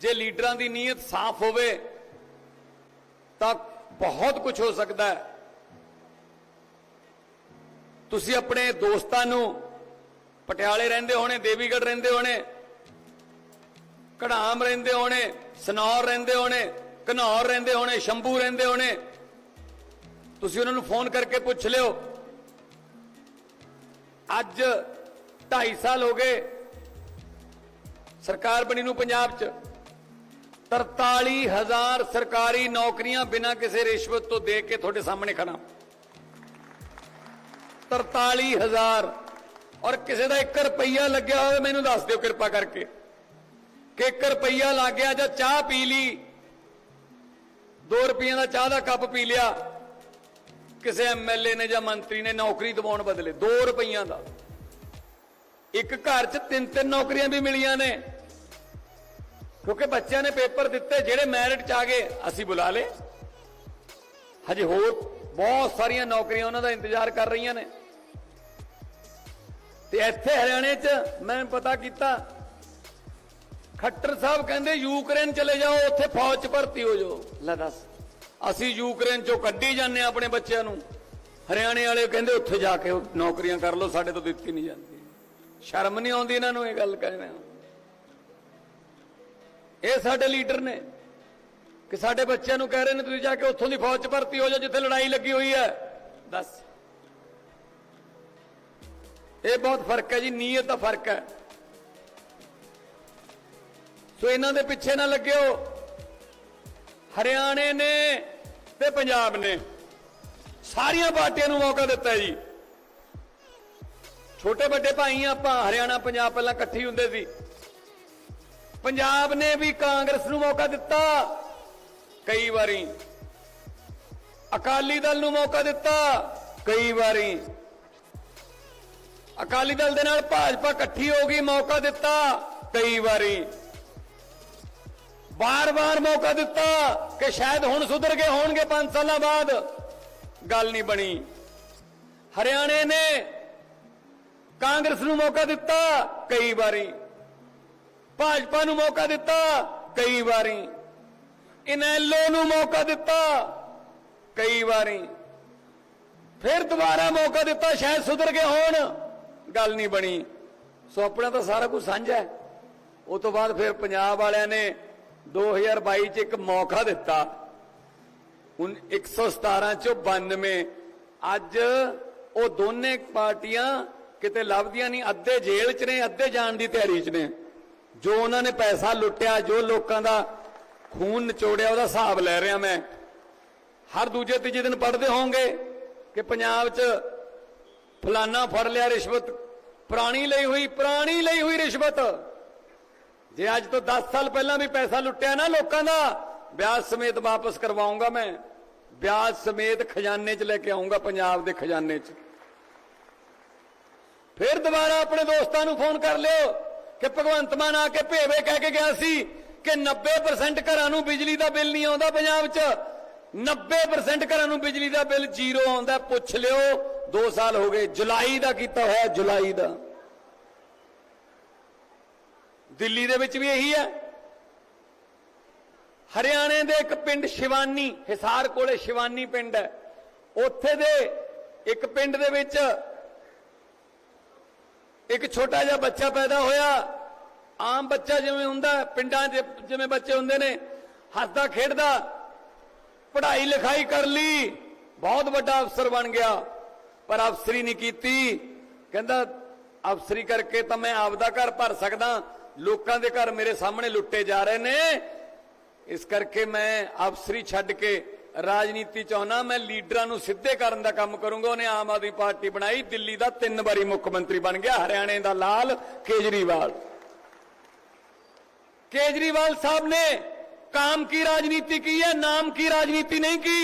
ਜੇ ਲੀਡਰਾਂ ਦੀ ਨੀਅਤ ਸਾਫ਼ ਹੋਵੇ, ਤਾਂ ਬਹੁਤ ਕੁਝ ਹੋ ਸਕਦਾ ਹੈ। ਤੁਸੀਂ ਆਪਣੇ ਦੋਸਤਾਂ ਨੂੰ ਪਟਿਆਲੇ ਰਹਿੰਦੇ ਹੋਣੇ, ਦੇਵੀਗੜ੍ਹ ਰਹਿੰਦੇ ਹੋਣੇ ਕਢਾਮ ਰਹਿੰਦੇ ਹੋਣੇ, ਸਨੌਰ ਰਹਿੰਦੇ ਹੋਣੇ, ਘਨੌਰ ਰਹਿੰਦੇ ਹੋਣੇ, ਸ਼ੰਭੂ ਰਹਿੰਦੇ ਹੋਣੇ, ਤੁਸੀਂ ਉਹਨਾਂ ਨੂੰ ਫੋਨ ਕਰਕੇ ਪੁੱਛ ਲਿਓ। ਅੱਜ 2.5 ਸਾਲ ਹੋ ਗਏ ਸਰਕਾਰ ਬਣੀ ਨੂੰ ਪੰਜਾਬ 'ਚ। 43000 ਸਰਕਾਰੀ ਨੌਕਰੀਆਂ ਬਿਨਾਂ ਕਿਸੇ ਰਿਸ਼ਵਤ ਤੋਂ ਦੇ ਕੇ ਤੁਹਾਡੇ ਸਾਹਮਣੇ ਖੜਾ 43000 ਔਰ ਕਿਸੇ ਦਾ 1 ਰੁਪਈਆ ਲੱਗਿਆ ਹੋਵੇ, ਮੈਨੂੰ ਦੱਸ ਦਿਓ ਕਿਰਪਾ ਕਰਕੇ। ਕਿ 1 ਰੁਪਈਆ ਲੱਗ ਗਿਆ ਜਾਂ ਚਾਹ ਪੀ ਲਈ 2 ਰੁਪਈਆਂ ਦਾ ਚਾਹ ਦਾ ਕੱਪ ਪੀ ਲਿਆ, ਕਿਸੇ ਐਮਐਲਏ ਨੇ ਜਾਂ ਮੰਤਰੀ ਨੇ ਨੌਕਰੀ ਦਿਵਾਉਣ ਬਦਲੇ 2 ਰੁਪਈਆਂ ਦਾ। ਇੱਕ ਘਰ 'ਚ ਤਿੰਨ ਤਿੰਨ ਨੌਕਰੀਆਂ ਵੀ ਮਿਲੀਆਂ ਨੇ। ਕਿਉਂਕਿ ਬੱਚਿਆਂ ਨੇ ਪੇਪਰ ਦਿੱਤੇ ਜਿਹੜੇ ਮੈਰਿਟ 'ਚ ਆ ਗਏ ਅਸੀਂ ਬੁਲਾ ਲਏ। ਹਜੇ ਹੋਰ ਬਹੁਤ ਸਾਰੀਆਂ ਨੌਕਰੀਆਂ ਉਹਨਾਂ ਦਾ ਇੰਤਜ਼ਾਰ ਕਰ ਰਹੀਆਂ ਨੇ। ਤੇ ਇੱਥੇ ਹਰਿਆਣੇ 'ਚ ਮੈਂ ਪਤਾ ਕੀਤਾ ਖੱਟਰ ਸਾਹਿਬ ਕਹਿੰਦੇ ਯੂਕਰੇਨ ਚਲੇ ਜਾਓ ਉੱਥੇ ਫੌਜ 'ਚ ਭਰਤੀ ਹੋ ਜਾਓ। ਲੈ ਦੱਸ। ਅਸੀਂ ਯੂਕਰੇਨ 'ਚੋਂ ਕੱਢੀ ਜਾਂਦੇ ਆਪਣੇ ਬੱਚਿਆਂ ਨੂੰ। ਹਰਿਆਣੇ ਵਾਲੇ ਕਹਿੰਦੇ ਉੱਥੇ ਜਾ ਕੇ ਨੌਕਰੀਆਂ ਕਰ ਲਓ ਸਾਡੇ ਤੋਂ ਦਿੱਤੀ ਨਹੀਂ ਜਾਂਦੀ। ਸ਼ਰਮ ਨਹੀਂ ਆਉਂਦੀ ਇਹਨਾਂ ਨੂੰ ਇਹ ਗੱਲ ਕਹਿਣਾ ਇਹ ਸਾਡੇ ਲੀਡਰ ਨੇ ਕਿ ਸਾਡੇ ਬੱਚਿਆਂ ਨੂੰ ਕਹਿ ਰਹੇ ਨੇ ਤੁਸੀਂ ਜਾ ਕੇ ਉੱਥੋਂ ਦੀ ਫੌਜ 'ਚ ਭਰਤੀ ਹੋ ਜਾਓ ਜਿੱਥੇ ਲੜਾਈ ਲੱਗੀ ਹੋਈ ਹੈ। ਦੱਸ। ਇਹ ਬਹੁਤ ਫ਼ਰਕ ਹੈ ਜੀ ਨੀਅਤ ਦਾ ਫ਼ਰਕ ਹੈ। ਸੋ ਇਹਨਾਂ ਦੇ ਪਿੱਛੇ ਨਾ ਲੱਗਿਓ। ਹਰਿਆਣੇ ਨੇ ਤੇ ਪੰਜਾਬ ਨੇ ਸਾਰੀਆਂ ਪਾਰਟੀਆਂ ਨੂੰ ਮੌਕਾ ਦਿੱਤਾ ਜੀ। ਛੋਟੇ ਵੱਡੇ ਭਾਈ ਆਪਾਂ ਹਰਿਆਣਾ ਪੰਜਾਬ ਪਹਿਲਾਂ ਇਕੱਠੀ ਹੁੰਦੇ ਸੀ। ਪੰਜਾਬ ਨੇ ਵੀ ਕਾਂਗਰਸ ਨੂੰ ਮੌਕਾ ਦਿੱਤਾ। ਕਈ ਵਾਰੀ ਅਕਾਲੀ ਦਲ ਨੂੰ ਮੌਕਾ ਦਿੱਤਾ। ਕਈ ਵਾਰੀ ਅਕਾਲੀ ਦਲ ਦੇ ਨਾਲ ਭਾਜਪਾ ਇਕੱਠੀ ਹੋ ਗਈ, ਮੌਕਾ ਦਿੱਤਾ। ਕਈ ਵਾਰੀ ਬਾਰ-ਬਾਰ ਮੌਕਾ ਦਿੱਤਾ ਕਿ ਸ਼ਾਇਦ ਹੁਣ ਸੁਧਰ ਗਏ ਹੋਣਗੇ 5 ਸਾਲਾਂ ਬਾਅਦ। ਗੱਲ ਨਹੀਂ ਬਣੀ। ਹਰਿਆਣੇ ਨੇ ਕਾਂਗਰਸ ਨੂੰ ਮੌਕਾ ਦਿੱਤਾ ਕਈ ਵਾਰੀ। ਭਾਜਪਾ ਨੂੰ ਮੌਕਾ ਦਿੱਤਾ, ਕਈ ਵਾਰੀ। ਇਨੈਲੋ ਨੂੰ ਮੌਕਾ ਦਿੱਤਾ, ਕਈ ਵਾਰੀ। ਫਿਰ ਦੁਬਾਰਾ ਮੌਕਾ ਦਿੱਤਾ, ਸ਼ਾਇਦ ਸੁਧਰ ਗਏ ਹੋਣ। ਗੱਲ ਨਹੀਂ ਬਣੀ। ਸੋ ਆਪਣਾ ਤਾਂ ਸਾਰਾ ਕੁਝ ਸਾਂਝਾ ਹੈ। ਉਹ ਤੋਂ ਬਾਅਦ ਫਿਰ ਪੰਜਾਬ ਵਾਲਿਆਂ ਨੇ 2022 ਚ ਇੱਕ ਮੌਕਾ ਦਿੱਤਾ। ਹੁਣ 117 ਚੋਂ 92 ਅੱਜ ਉਹ ਦੋਨੇ ਪਾਰਟੀਆਂ ਕਿਤੇ ਲੱਭਦੀਆਂ ਨਹੀਂ, ਅੱਧੇ ਜੇਲ੍ਹ 'ਚ ਨੇ, ਅੱਧੇ ਜਾਣ ਦੀ ਤਿਆਰੀ 'ਚ ਨੇ। ਜੋ ਉਹਨਾਂ ਨੇ ਪੈਸਾ ਲੁੱਟਿਆ, ਜੋ ਲੋਕਾਂ ਦਾ ਖੂਨ ਨਿਚੋੜਿਆ, ਉਹਦਾ ਹਿਸਾਬ ਲੈ ਰਿਹਾ ਮੈਂ। ਹਰ ਦੂਜੇ ਤੀਜੇ ਦਿਨ ਪੜ੍ਹਦੇ ਹੋਵੋਗੇ ਕਿ ਪੰਜਾਬ 'ਚ ਫਲਾਨਾ ਫੜ ਲਿਆ ਰਿਸ਼ਵਤ। ਪੁਰਾਣੀ ਲਈ ਹੋਈ, ਪੁਰਾਣੀ ਲਈ ਹੋਈ ਰਿਸ਼ਵਤ। ਜੇ ਅੱਜ ਤੋਂ 10 ਸਾਲ ਪਹਿਲਾਂ ਵੀ ਪੈਸਾ ਲੁੱਟਿਆ ਨਾ ਲੋਕਾਂ ਦਾ, ਵਿਆਜ ਸਮੇਤ ਵਾਪਸ ਕਰਵਾਉਂਗਾ ਮੈਂ। ਵਿਆਜ ਸਮੇਤ ਖਜ਼ਾਨੇ 'ਚ ਲੈ ਕੇ ਆਉਂਗਾ, ਪੰਜਾਬ ਦੇ ਖਜ਼ਾਨੇ 'ਚ। ਫਿਰ ਦੁਬਾਰਾ ਆਪਣੇ ਦੋਸਤਾਂ ਨੂੰ ਫੋਨ ਕਰ ਲਿਓ। ਕਿ ਭਗਵੰਤ ਮਾਨ ਆ ਕੇ ਭੇਵੇ ਕਹਿ ਕੇ ਗਿਆ ਸੀ ਕਿ 90% ਘਰਾਂ ਨੂੰ ਬਿਜਲੀ ਦਾ ਬਿੱਲ ਨਹੀਂ ਆਉਂਦਾ ਪੰਜਾਬ 'ਚ। 90% ਘਰਾਂ ਨੂੰ ਬਿਜਲੀ ਦਾ ਬਿੱਲ ਜ਼ੀਰੋ ਆਉਂਦਾ, ਪੁੱਛ ਲਿਓ 2 ਸਾਲ ਹੋ ਗਏ, ਜੁਲਾਈ ਦਾ ਕੀਤਾ ਹੋਇਆ, ਜੁਲਾਈ ਦਾ। ਦਿੱਲੀ ਦੇ ਵਿੱਚ ਵੀ ਇਹੀ ਹੈ। ਹਰਿਆਣੇ ਦੇ ਇੱਕ ਪਿੰਡ ਸ਼ਿਵਾਨੀ, ਹਿਸਾਰ ਕੋਲੇ ਸ਼ਿਵਾਨੀ ਪਿੰਡ ਹੈ। ਉੱਥੇ ਦੇ ਇੱਕ ਪਿੰਡ ਦੇ ਵਿੱਚ ਇੱਕ ਛੋਟਾ ਜਿਹਾ ਬੱਚਾ ਪੈਦਾ ਹੋਇਆ। ਆਮ ਬੱਚਾ ਜਿਵੇਂ ਹੁੰਦਾ, ਪਿੰਡਾਂ 'ਚ ਜਿਵੇਂ ਬੱਚੇ ਹੁੰਦੇ ਨੇ, ਹੱਸਦਾ, ਖੇਡਦਾ, ਪੜ੍ਹਾਈ ਲਿਖਾਈ ਕਰ ਲਈ, ਬਹੁਤ ਵੱਡਾ ਅਫਸਰ ਬਣ ਗਿਆ। ਪਰ ਅਫਸਰੀ ਨਹੀਂ ਕੀਤੀ। ਕਹਿੰਦਾ, ਅਫਸਰੀ ਕਰਕੇ ਤਾਂ ਮੈਂ ਆਪਦਾ ਘਰ ਭਰ ਸਕਦਾ। ਲੋਕਾਂ ਦੇ ਘਰ ਮੇਰੇ ਸਾਹਮਣੇ ਲੁੱਟੇ ਜਾ ਰਹੇ ਨੇ। ਇਸ ਕਰਕੇ ਮੈਂ ਅਫਸਰੀ ਛੱਡ ਕੇ ਰਾਜਨੀਤੀ ਚਾਹੁੰਦਾ ਮੈਂ ਲੀਡਰਾਂ ਨੂੰ ਸਿੱਧੇ ਕਰਨ ਦਾ ਕੰਮ ਕਰੂੰਗਾ ਉਹਨੇ ਆਮ ਆਦਮੀ ਪਾਰਟੀ ਬਣਾਈ ਦਿੱਲੀ ਦਾ ਤਿੰਨ ਵਾਰੀ ਮੁੱਖ ਮੰਤਰੀ ਬਣ ਗਿਆ ਹਰਿਆਣੇ ਦਾ ਲਾਲ ਕੇਜਰੀਵਾਲ केजरीवाल साहब ने काम की राजनीति की है नाम की राजनीति नहीं की